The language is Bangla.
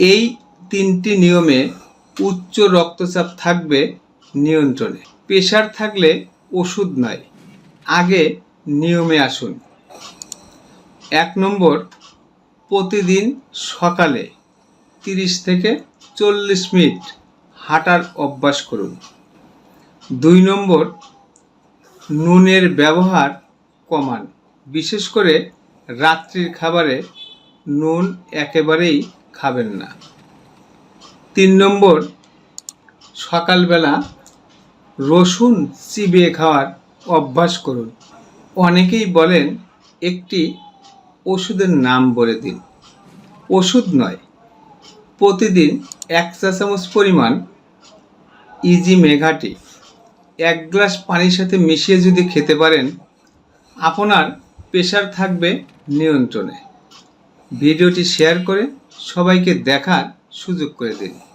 এই তিনটি নিয়মে উচ্চ রক্তচাপ থাকবে নিয়ন্ত্রণে। প্রেশার থাকলে ওষুধ নয় আগে নিয়মে আসুন। এক নম্বর, প্রতিদিন সকালে তিরিশ থেকে চল্লিশ মিনিট হাঁটার অভ্যাস করুন। দুই নম্বর, নুনের ব্যবহার কমান। বিশেষ করে রাত্রির খাবারে নুন একেবারেই খাবেন না। তিন নম্বর, সকালবেলা রসুন চিবিয়ে খাওয়ার অভ্যাস করুন। অনেকেই বলেন একটি ওষুধের নাম বলে দিন। ওষুধ নয়, প্রতিদিন এক চা চামচ পরিমাণ ইজি মেঘাটি এক গ্লাস পানির সাথে মিশিয়ে যদি খেতে পারেন, আপনার প্রেশার থাকবে নিয়ন্ত্রণে। ভিডিওটি শেয়ার করে সবাইকে দেখার সুযোগ করে দিন।